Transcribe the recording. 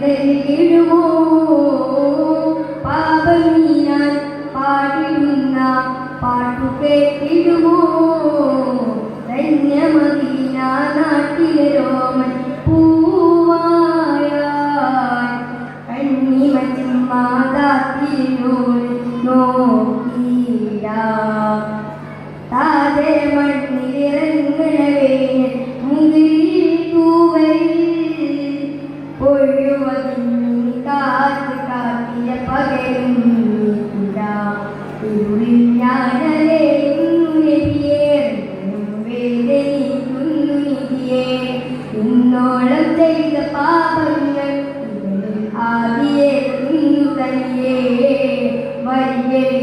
കണ്ടലിടുമോ പാപമീ ഞാൻ പാടിടുന്ന പാട്ടു കേട്ടിടുമോ ധന്യമദീന നാട്ടിലെ രോമൻ പൂവായ കണ്ണിമറ്റും മാതാത്തിനോട് നോക്കിയിടാ. താതെ മണ്ണിലിറങ്ങണവേ പൊഴുവതിന് കാത്ത് കാത്തിയ നീക്കിടാം. ഇരുളിൽ ഞാനലയുന്നു നബിയേ, വേദനിക്കുന്നു നിധിയേ. ഇന്നോളം ചെയ്ത പാപങ്ങൾ ഇവരിൽ ആദിയേറുന്നു തനിയേ. രാഗമായി